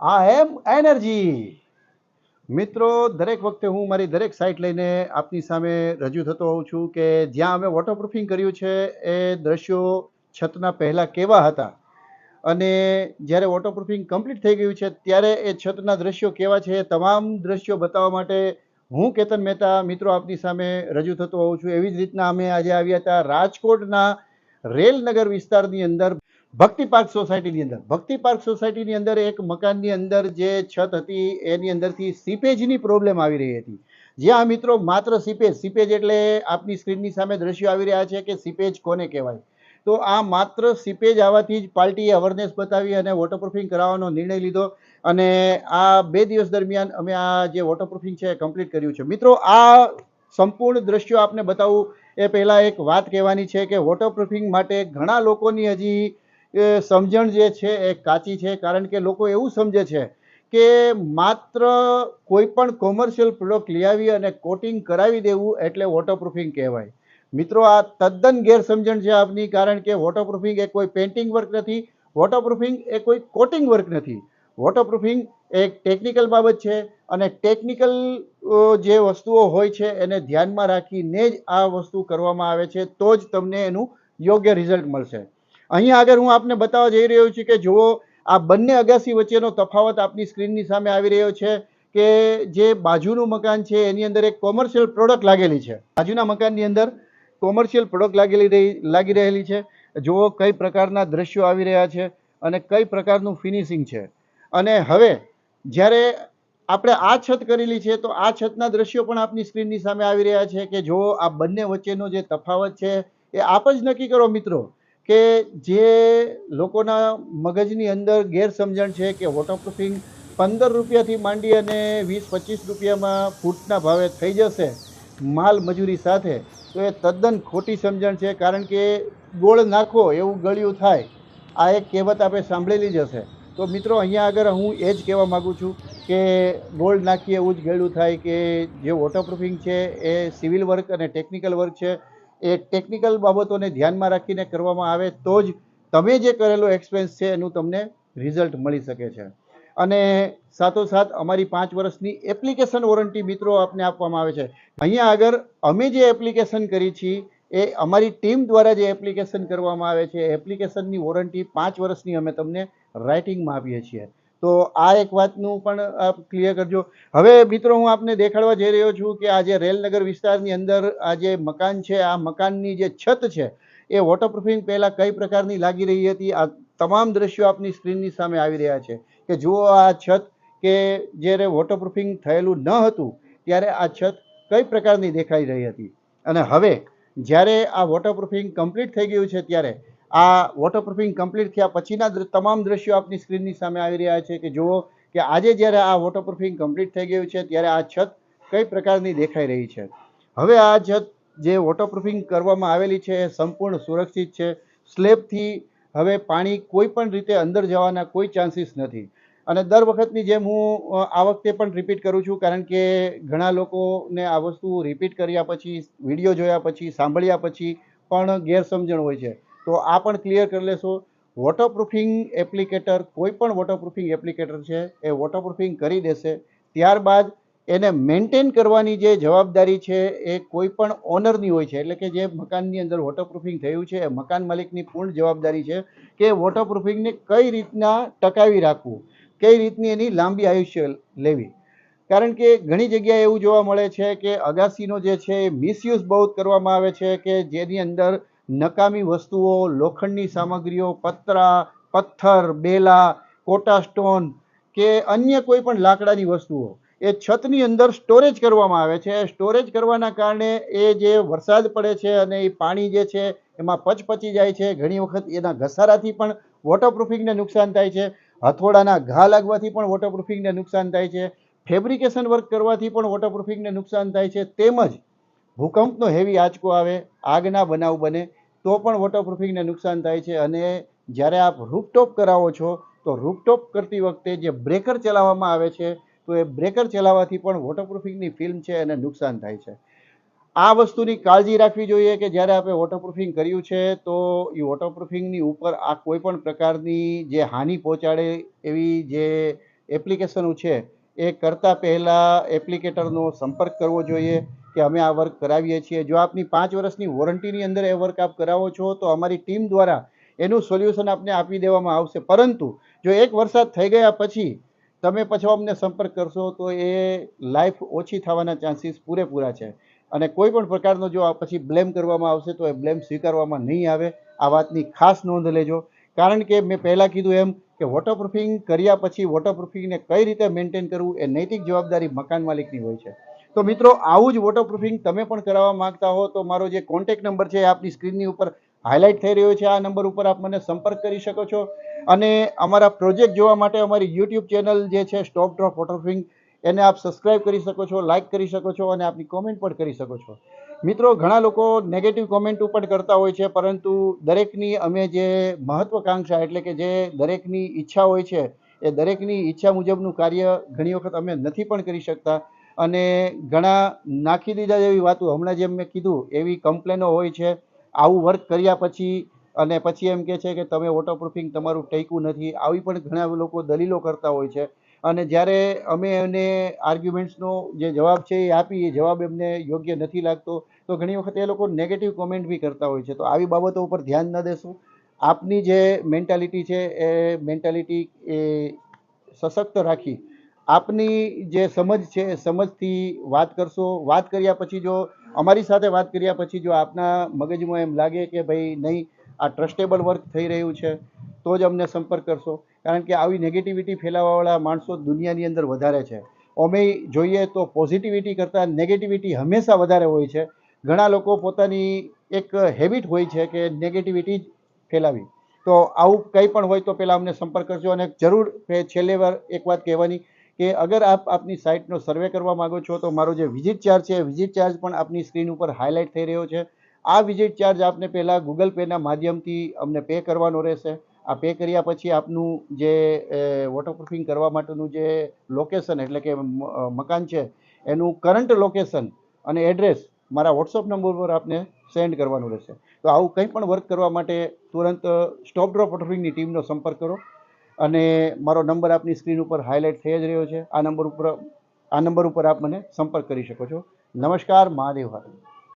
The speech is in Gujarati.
આઈ એમ એનર્જી. મિત્રો, દરેક વખતે હું મારી દરેક સાઇટ લઈને આપની સામે રજૂ થતો હોઉં છું કે જ્યાં અમે વોટરપ્રૂફિંગ કર્યું છે, એ દ્રશ્યો છતના પહેલાં કેવા હતા? અને જ્યારે વોટરપ્રૂફિંગ કમ્પ્લીટ થઈ ગયું છે, ત્યારે એ છતના દ્રશ્યો કેવા છે તમામ દ્રશ્યો બતાવવા માટે હું કેતન મહેતા, મિત્રો આપની સામે રજૂ થતો હોઉં છું. એવી જ રીતના અમે આજે આવ્યા હતા રાજકોટના રેલનગર વિસ્તારની અંદર. ભક્તિ પાર્ક સોસાયટીની અંદર. ભક્તિ પાર્ક સોસાયટીની અંદર એક મકાનની અંદર જે છત હતી, એની અંદરથી સીપેજની પ્રોબ્લેમ આવી રહી હતી. જ્યાં મિત્રો માત્ર સીપેજ સીપેજ એટલે આપની સ્ક્રીનની સામે દ્રશ્યો આવી રહ્યા છે કે સીપેજ કોને કહેવાય. તો આ માત્ર સીપેજ આવવાથી જ પાર્ટીએ અવેરનેસ બતાવી અને વોટરપ્રૂફિંગ કરાવવાનો નિર્ણય લીધો અને આ બે દિવસ દરમિયાન અમે આ જે વોટરપ્રૂફિંગ છે એ કમ્પ્લીટ કર્યું છે. મિત્રો, આ સંપૂર્ણ દ્રશ્યો આપને બતાવું એ પહેલાં એક વાત કહેવાની છે કે વોટરપ્રૂફિંગ માટે ઘણા લોકોની હજી સમજણ જે છે એ કાચી છે, કારણ કે લોકો એવું સમજે છે કે માત્ર કોઈ પણ કોમર્શિયલ પ્રોડક્ટ લઈ આવી અને કોટિંગ કરાવી દેવું એટલે વોટરપ્રૂફિંગ કહેવાય. મિત્રો, આ તદ્દન ગેરસમજણ છે આપની, કારણ કે વોટરપ્રૂફિંગ એ કોઈ પેઇન્ટિંગ વર્ક નથી વોટરપ્રૂફિંગ એ કોઈ કોટિંગ વર્ક નથી. વોટરપ્રૂફિંગ એક ટેકનિકલ બાબત છે અને ટેકનિકલ જે વસ્તુઓ હોય છે એને ધ્યાનમાં રાખીને જ આ વસ્તુ કરવામાં આવે છે, તો જ તમને એનું યોગ્ય રિઝલ્ટ મળશે. અહીંયા આગળ હું આપને બતાવવા જઈ રહ્યો છું કે જુઓ, આ બંને અગાસી વચ્ચેનો તફાવત આપની સ્ક્રીનની સામે આવી રહ્યો છે કે જે બાજુનું મકાન છે, એની અંદર એક કોમર્શિયલ પ્રોડક્ટ લાગેલી છે. બાજુના મકાનની અંદર કોમર્શિયલ પ્રોડક્ટ લાગેલી રહી, લાગી રહેલી છે. જુઓ કઈ પ્રકારના દ્રશ્યો આવી રહ્યા છે અને કઈ પ્રકારનું ફિનિશિંગ છે. અને હવે, જ્યારે આપણે આ છત કરેલી છે, તો આ છતના દ્રશ્યો પણ આપની સ્ક્રીનની સામે આવી રહ્યા છે કે જુઓ, આ બંને વચ્ચેનો જે તફાવત છે, એ આપ જ નક્કી કરો મિત્રો. કે જે લોકોના મગજની અંદર ગેરસમજણ છે કે વોટરપ્રૂફિંગ પંદર રૂપિયાથી માંડી અને વીસ પચીસ રૂપિયામાં ફૂટના ભાવે થઈ જશે માલ મજૂરી સાથે, તો એ તદ્દન ખોટી સમજણ છે કારણ કે ગોળ નાખો એવું ગળ્યું થાય. આ એક કહેવત આપણે સાંભળેલી જ હશે. તો મિત્રો, અહીંયા આગળ હું એ જ કહેવા માગું છું કે ગોલ્ડ નાખીએ એવું જ ગળ્યું થાય કે જે વોટરપ્રૂફિંગ છે એ સિવિલ વર્ક અને ટેકનિકલ વર્ક છે એ ટેકનિકલ બાબતોને ધ્યાનમાં રાખીને કરવામાં આવે તો જ તમે જે કરેલો એક્સપેન્સ છે એનું તમને રિઝલ્ટ મળી શકે છે. અને સાથોસાથ અમારી પાંચ વર્ષની એપ્લિકેશન વોરંટી મિત્રો આપને આપવામાં આવે છે. અહીંયા આગળ અમે જે એપ્લિકેશન કરી છીએ એ અમારી ટીમ દ્વારા જે એપ્લિકેશન કરવામાં આવે છે એપ્લિકેશનની વોરંટી પાંચ વર્ષની અમે તમને રાઇટિંગમાં આપીએ છીએ. તો આ એક વાતનું પણ આપ ક્લિયર કરજો. હવે મિત્રો, હું આપને દેખાડવા જઈ રહ્યો છું કે આ જે રેલનગર વિસ્તારની અંદર આ જે મકાન છે, આ મકાનની જે છત છે, એ વોટરપ્રૂફિંગ પહેલાં કઈ પ્રકારની લાગી રહી હતી? આ તમામ દ્રશ્યો આપની સ્ક્રીનની સામે આવી રહ્યા છે કે જુઓ આ છત કે જ્યારે વોટરપ્રૂફિંગ થયેલું ન હતું, ત્યારે આ છત કઈ પ્રકારની દેખાઈ રહી હતી? અને હવે જ્યારે આ વોટરપ્રૂફિંગ કમ્પ્લીટ થઈ ગયું છે, ત્યારે આ વોટરપ્રૂફિંગ કમ્પ્લીટ થયા પછીના તમામ દ્રશ્યો આપની સ્ક્રીનની સામે આવી રહ્યા છે કે જુઓ કે આજે જ્યારે આ વોટરપ્રૂફિંગ કમ્પ્લીટ થઈ ગયું છે ત્યારે આ છત કઈ પ્રકારની દેખાઈ રહી છે. હવે આ છત જે વોટરપ્રૂફિંગ કરવામાં આવેલી છે એ સંપૂર્ણ સુરક્ષિત છે. સ્લેબથી હવે પાણી કોઈ પણ રીતે અંદર જવાના કોઈ ચાન્સીસ નથી. અને દર વખતની જેમ હું આ વખતે પણ રિપીટ કરું છું કારણ કે ઘણા લોકોને આ વસ્તુ રિપીટ કર્યા પછી વીડિયો જોયા પછી, સાંભળ્યા પછી પણ ગેરસમજણ હોય છે. તો આ પણ ક્લિયર કરી લેશો. વોટરપ્રૂફિંગ એપ્લિકેટર કોઈ પણ વોટરપ્રૂફિંગ એપ્લિકેટર છે, એ વોટરપ્રૂફિંગ કરી દેશે. ત્યારબાદ એને મેન્ટેન કરવાની જે જવાબદારી છે, એ કોઈ પણ ઓનરની હોય છે. એટલે કે જે મકાનની અંદર વોટરપ્રૂફિંગ થયું છે, એ મકાન માલિકની પૂર્ણ જવાબદારી છે કે વોટરપ્રૂફિંગને કઈ રીતના ટકાવી રાખવું, કઈ રીતની એની લાંબી આયુષ્ય લેવી. કારણ કે ઘણી જગ્યાએ એવું જોવા મળે છે કે અગાસીનો જે છે એ મિસયુઝ બહુ કરવામાં આવે છે કે જેની અંદર નકામી વસ્તુઓ, લોખંડની સામગ્રીઓ, પતરા, પથ્થર, બેલા, કોટા સ્ટોન કે અન્ય કોઈ પણ લાકડાની વસ્તુઓ, એ છતની અંદર સ્ટોરેજ કરવામાં આવે છે. સ્ટોરેજ કરવાના કારણે એ જે વરસાદ પડે છે અને એ પાણી જે છે, એમાં પચપચી જાય છે. ઘણી વખત એના ઘસારાથી પણ વોટરપ્રૂફિંગને નુકસાન થાય છે. હથોડાના ઘા લાગવાથી પણ વોટરપ્રૂફિંગને નુકસાન થાય છે. ફેબ્રિકેશન વર્ક કરવાથી પણ વોટરપ્રૂફિંગને નુકસાન થાય છે. તેમજ ભૂકંપનો હેવી આંચકો આવે, આગના બનાવ બને. તો પણ વોટરપ્રૂફિંગને નુકસાન થાય છે અને જ્યારે આપ રૂપટોપ કરાવો છો, તો રૂપટોપ કરતી વખતે જે બ્રેકર ચલાવવામાં આવે છે, તો એ બ્રેકર ચલાવવાથી પણ વોટરપ્રૂફિંગની ફિલ્મ છે એને નુકસાન થાય છે. આ વસ્તુની કાળજી રાખવી જોઈએ કે જ્યારે આપણે વોટરપ્રૂફિંગ કર્યું છે, તો એ વોટરપ્રૂફિંગની ઉપર આ કોઈ પણ પ્રકારની જે હાનિ પહોંચાડે એવી જે એપ્લિકેશનો છે, એ કરતાં પહેલાં એપ્લિકેટરનો સંપર્ક કરવો જોઈએ. કે અમે આ વર્ક કરાવીએ છીએ. જો આપની પાંચ વર્ષની વોરંટીની અંદર એ વર્ક આપ કરાવો છો, તો અમારી ટીમ દ્વારા એનું સોલ્યુશન આપને આપી દેવામાં આવશે. પરંતુ જો એક વરસાદ થઈ ગયા પછી તમે પછી અમને સંપર્ક કરશો, તો એ લાઈફ ઓછી થવાના ચાન્સીસ પૂરેપૂરા છે. અને કોઈ પણ પ્રકારનો જો આ પછી બ્લેમ કરવામાં આવશે, તો એ બ્લેમ સ્વીકારવામાં નહીં આવે. આ વાતની ખાસ નોંધ લેજો. કારણ કે મેં પહેલાં કીધું એમ કે વોટરપ્રૂફિંગ કર્યા પછી વોટરપ્રૂફિંગને કઈ રીતે મેન્ટેન કરવું એ નૈતિક જવાબદારી મકાન માલિકની હોય છે. તો મિત્રો, આવું જ વોટરપ્રૂફિંગ તમે પણ કરાવવા માંગતા હો, તો મારો જે કોન્ટેક નંબર છે આપની સ્ક્રીનની ઉપર હાઇલાઇટ થઈ રહ્યો છે. આ નંબર ઉપર આપ મને સંપર્ક કરી શકો છો. અને અમારા પ્રોજેક્ટ જોવા માટે અમારી યુટ્યુબ ચેનલ જે છે સ્ટોપ ડ્રોપ વોટરપ્રૂફિંગ એને આપ સબસ્ક્રાઇબ કરી શકો છો લાઇક કરી શકો છો અને આપની કોમેન્ટ પણ કરી શકો છો. મિત્રો, ઘણા લોકો નેગેટિવ કોમેન્ટ પણ કરતા હોય છે, પરંતુ દરેકની અમે જે મહત્વકાંક્ષા એટલે કે જે દરેકની ઈચ્છા હોય છે, એ દરેકની ઈચ્છા મુજબનું કાર્ય ઘણી વખત અમે નથી પણ કરી શકતા. અને ઘણા નાખી દીધા જેવી વાતો હમણાં જેમ મેં કીધું, એવી કમ્પ્લેનો હોય છે, આવું વર્ક કર્યા પછી, અને પછી એમ કહે છે કે તમે વોટરપ્રૂફિંગ તમારું ટેકવું નથી, આવી પણ ઘણા લોકો દલીલો કરતા હોય છે. અને જ્યારે અમે એને આર્ગ્યુમેન્ટ્સનો જે જવાબ છે એ આપી, એ જવાબ એમને યોગ્ય નથી લાગતો, તો ઘણી વખત એ લોકો નેગેટિવ કોમેન્ટ બી કરતા હોય છે. તો આવી બાબતો ઉપર ધ્યાન ન દેશું. આપની જે મેન્ટાલિટી છે, એ મેન્ટાલિટી એ સશક્ત રાખી આપની જે સમજ છે, એ સમજથી વાત કરશો. વાત કર્યા પછી જો, અમારી સાથે વાત કર્યા પછી જો આપના મગજમાં એમ લાગે કે ભાઈ નહીં, આ ટ્રસ્ટેબલ વર્ક થઈ રહ્યું છે, તો જ અમને સંપર્ક કરશો. કારણ કે આવી નેગેટિવિટી ફેલાવવાવાળા માણસો દુનિયાની અંદર વધારે છે. અમે જોઈએ તો પોઝિટિવિટી કરતાં નેગેટિવિટી હંમેશા વધારે હોય છે. ઘણા લોકો પોતાની એક હેબિટ હોય છે કે નેગેટિવિટી જ ફેલાવી. તો આવું કંઈ પણ હોય તો પહેલાં અમને સંપર્ક કરજો અને જરૂર છેલ્લે વાર એક વાત કહેવાની કે અગર આપ આપની સાઇટનો સર્વે કરવા માગો છો, તો મારો જે વિઝિટ ચાર્જ છે વિઝિટ ચાર્જ પણ આપની સ્ક્રીન ઉપર હાઇલાઇટ થઈ રહ્યો છે. આ વિઝિટ ચાર્જ આપને પહેલાં ગૂગલ પેના માધ્યમથી અમને પે કરવાનો રહેશે. આ પે કર્યા પછી આપનું જે વોટરપ્રૂફિંગ કરવા માટેનું જે લોકેશન એટલે કે મકાન છે, એનું કરંટ લોકેશન અને એડ્રેસ મારા વોટ્સઅપ નંબર પર આપને સેન્ડ કરવાનું રહેશે. તો આવું કંઈ પણ વર્ક કરવા માટે તુરંત સ્ટોપ ડ્રોપ વોટરપ્રૂફિંગની ટીમનો સંપર્ક કરો. અને મારો નંબર આપની સ્ક્રીન ઉપર હાઇલાઇટ થઈ જ રહ્યો છે. આ નંબર ઉપર, આ નંબર ઉપર આપ મને સંપર્ક કરી શકો છો. નમસ્કાર, મહાદેવ હાથમ.